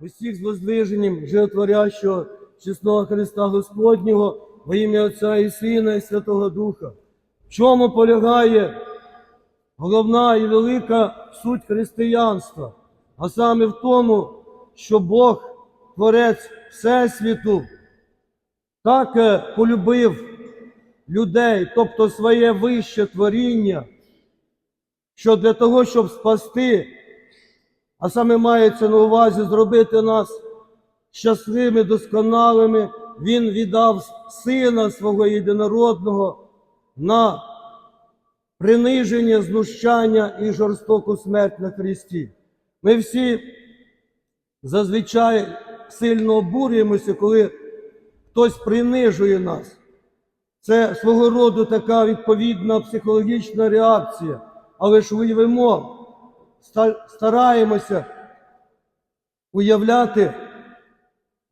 усіх з воздвиженням животворящого чесного Христа Господнього во ім'я Отця і Сина і Святого Духа. В чому полягає головна і велика суть християнства, а саме в тому, що Бог, Творець Всесвіту, так е, полюбив людей, тобто своє вище творіння, що для того, щоб спасти, а саме мається на увазі зробити нас щасливими, досконалими, Він віддав Сина свого єдинородного на приниження, знущання і жорстоку смерть на Христі. Ми всі зазвичай сильно обурюємося, коли хтось принижує нас. Це свого роду така відповідна психологічна реакція. Але ж уявимо, стараємося уявляти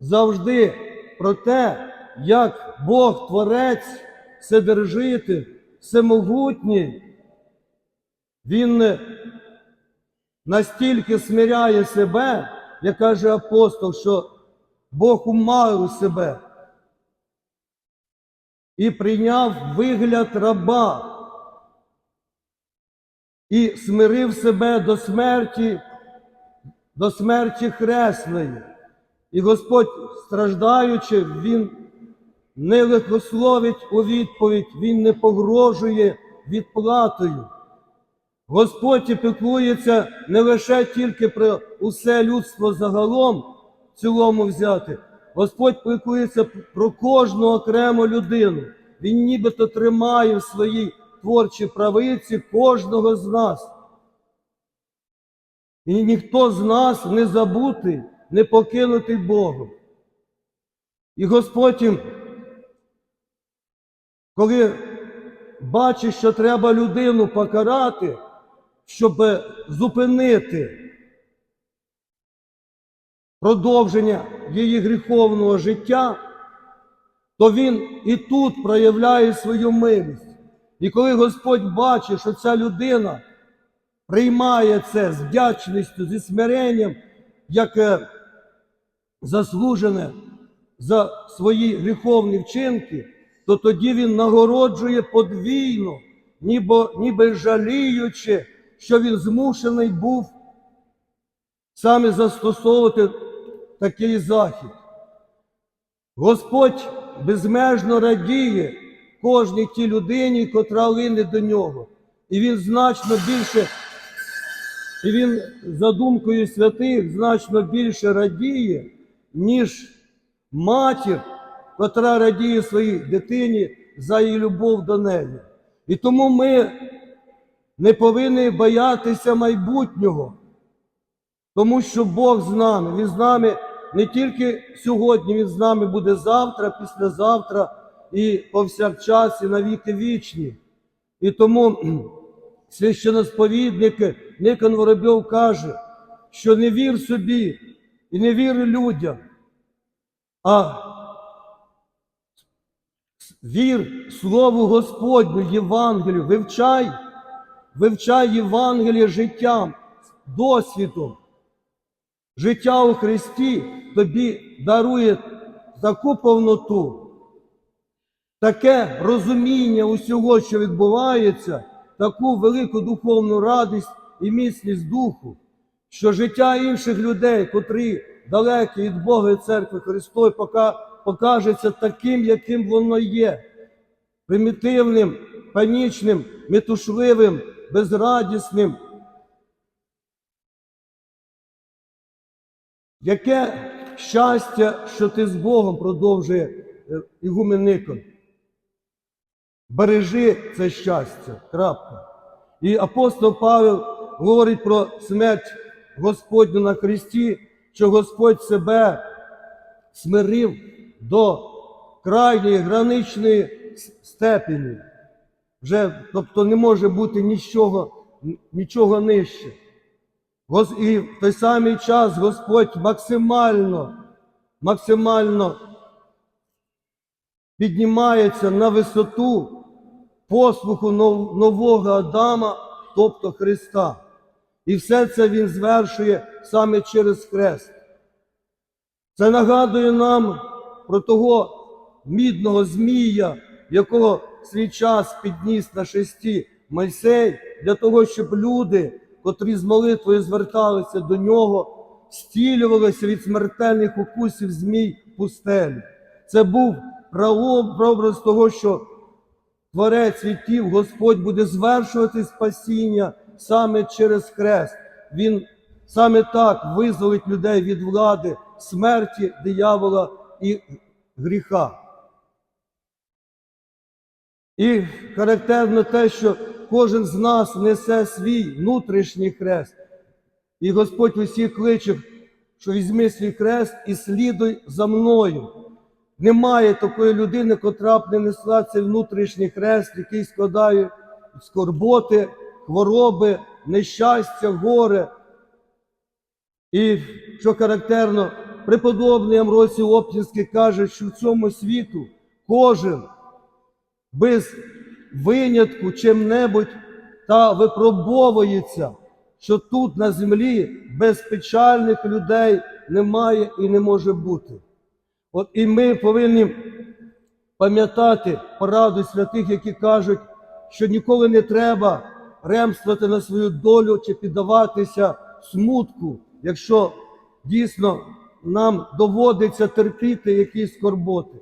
завжди про те, як Бог Творець, Вседержитель, Всемогутній, Він настільки смиряє себе, як каже апостол, що Бог умалив себе і прийняв вигляд раба і смирив себе до смерті, до смерті хресної. І Господь, страждаючи, Він не лихословить у відповідь, Він не погрожує відплатою. Господь і піклується не лише тільки про усе людство загалом в цілому взяти. Господь піклується про кожну окрему людину. Він нібито тримає в своїй творчій правиці кожного з нас. І ніхто з нас не забутий, не покинутий Богом. І Господь, коли бачить, що треба людину покарати, щоб зупинити продовження її гріховного життя, то він і тут проявляє свою милість. І коли Господь бачить, що ця людина приймає це з вдячністю, зі смиренням, як е, заслужене за свої гріховні вчинки, то тоді він нагороджує подвійно, ніби, ніби жаліючи, що він змушений був саме застосовувати такий захід. Господь безмежно радіє кожній тій людині, котра лине до нього. І він значно більше, і він за думкою святих значно більше радіє, ніж матір, котра радіє своїй дитині за її любов до неї. І тому ми не повинні боятися майбутнього. Тому що Бог з нами, Він з нами не тільки сьогодні, Він з нами буде завтра, післязавтра і повсякчас, і навіки вічні. І тому священосповідник Никон Воробйов каже, що не вір собі і не вір людям, а вір Слову Господню, Євангелію, вивчай, вивчай Євангеліє життям, досвідом. Життя у Христі тобі дарує таку повноту, таке розуміння усього, що відбувається, таку велику духовну радість і міцність духу, що життя інших людей, котрі далекі від Бога і церкви Христої, пока покажеться таким, яким воно є, примітивним, панічним, метушливим, безрадісним. Яке щастя, що ти з Богом продовжує е, Ігумен Никон. Бережи це щастя. Крапка. І апостол Павел говорить про смерть Господню на Христі, що Господь себе смирив до крайньої граничної степені. Вже, тобто не може бути нічого, нічого нижче. І в той самий час Господь максимально, максимально піднімається на висоту послуху нового Адама, тобто Христа. І все це Він звершує саме через хрест. Це нагадує нам про того мідного змія, якого свій час підніс на шесті Мойсей, для того, щоб люди, котрі з молитвою зверталися до нього, стілювалися від смертельних укусів змій пустелі. Це був прообраз того, що Творець світів, Господь буде звершувати спасіння саме через хрест. Він саме так визволить людей від влади, смерті, диявола і гріха. І характерно те, що кожен з нас несе свій внутрішній хрест. І Господь усіх кличе, що візьми свій хрест і слідуй за мною. Немає такої людини, котра б не несла цей внутрішній хрест, який складає скорботи, хвороби, нещастя, горе. І що характерно, преподобний Амросій Оптінський каже, що в цьому світу кожен без винятку чим-небудь та випробовується, що тут на землі без печальних людей немає і не може бути. От і ми повинні пам'ятати пораду святих, які кажуть, що ніколи не треба ремствувати на свою долю чи піддаватися смутку, якщо дійсно нам доводиться терпіти якісь скорботи.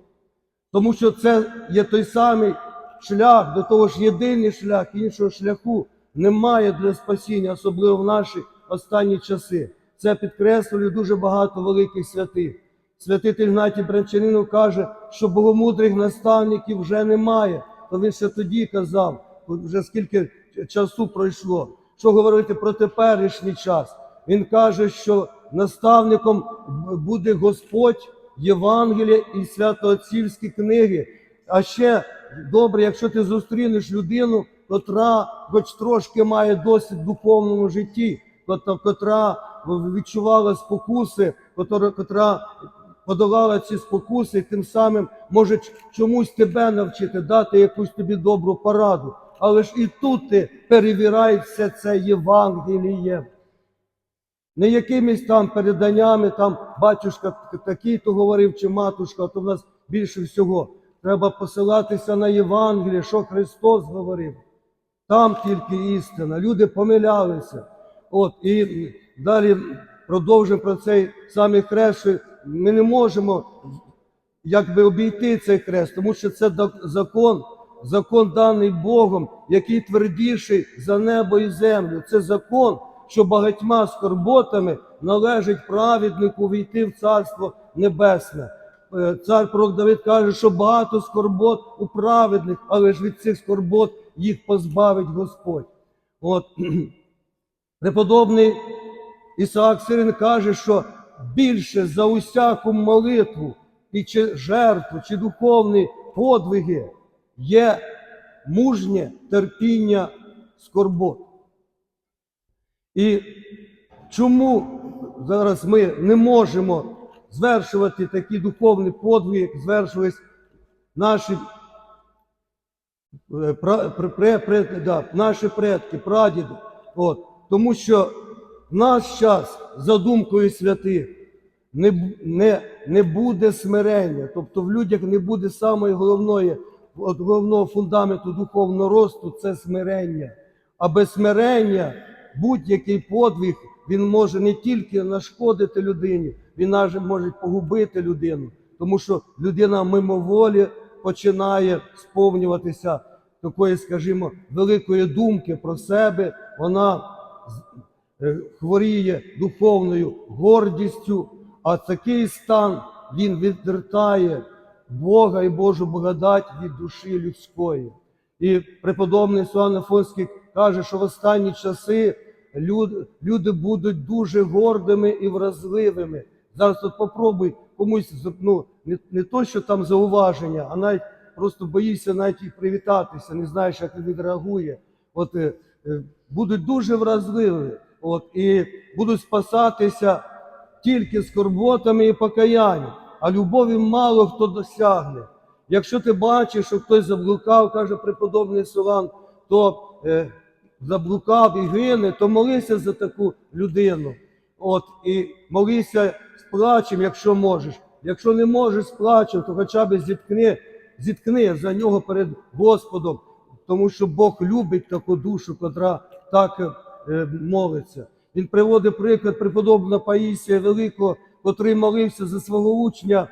Тому що це є той самий шлях, до того ж єдиний шлях, іншого шляху немає для спасіння, особливо в наші останні часи. Це підкреслює дуже багато великих святих. Святитель Гнатій Бранчанинов каже, що богомудрих наставників вже немає. То він ще тоді казав, вже скільки часу пройшло. Що говорити про теперішній час? Він каже, що наставником буде Господь, Євангелія і святоотцівські книги. А ще добре, якщо ти зустрінеш людину, котра хоч трошки має досвід в духовному житті, котра, відчувала спокуси, котра подолала ці спокуси, і тим самим може чомусь тебе навчити, дати якусь тобі добру пораду. Але ж і тут ти перевіряй все це Євангеліє. Не якимись там переданнями, там батюшка такий то говорив, чи матушка, то в нас більше всього. Треба посилатися на Євангеліє, що Христос говорив. Там тільки істина. Люди помилялися. От, і далі продовжимо про цей самий хрест. що Ми не можемо якби обійти цей хрест, тому що це закон, закон даний Богом, який твердіший за небо і землю. Це закон, що багатьма скорботами належить праведнику війти в Царство Небесне. Е, Цар пророк Давид каже, що багато скорбот у праведних, але ж від цих скорбот їх позбавить Господь. От преподобний Ісаак Сирин каже, що більше за усяку молитву і чи жертву, чи духовні подвиги є мужнє терпіння скорбот. І чому зараз ми не можемо звершувати такі духовні подвиги, як звершувались наші, е, да, наші предки, прадіди? От. Тому що в наш час, за думкою святих, не, не, не буде смирення, тобто в людях не буде самої головної, от головного фундаменту духовного росту це смирення. А без смирення будь-який подвиг він може не тільки нашкодити людині, він може погубити людину, тому що людина мимоволі починає сповнюватися такої, скажімо, великої думки про себе. Вона е, хворіє духовною гордістю, а такий стан він відвертає Бога і Божу благодать від душі людської. І преподобний Суан Афонський каже, що в останні часи люд, люди будуть дуже гордими і вразливими. Зараз от попробуй комусь ну, не, не то, що там зауваження, а навіть просто боїшся навіть і привітатися, не знаєш, як він відреагує. От е, е, будуть дуже вразливі, от, і будуть спасатися тільки скорботами і покаянням, а любові мало хто досягне. Якщо ти бачиш, що хтось заблукав, каже преподобний Солан, то е, заблукав і гине, то молися за таку людину. От і молися з плачем, якщо можеш. Якщо не можеш з плачем, то хоча б зіткни, зіткни за нього перед Господом, тому що Бог любить таку душу, котра так е, молиться. Він приводить приклад преподобного Паїсія Великого, котрий молився за свого учня,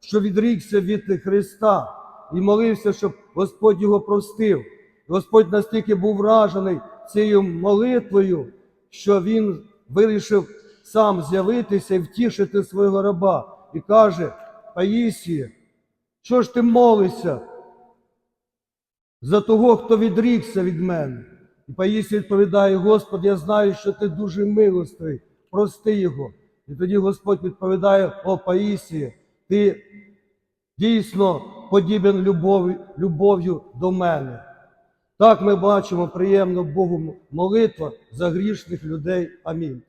що відрікся від Христа, і молився, щоб Господь його простив. Господь настільки був вражений цією молитвою, що він вирішив сам з'явитися і втішити свого раба. І каже: Паїсіє, що ж ти молишся за того, хто відрікся від мене? І Паїсій відповідає: Господь, я знаю, що ти дуже милостивий, прости його. І тоді Господь відповідає: О, Паїсі, ти дійсно подібен любов, любов'ю до мене. Так ми бачимо приємно Богу молитва за грішних людей. Амінь.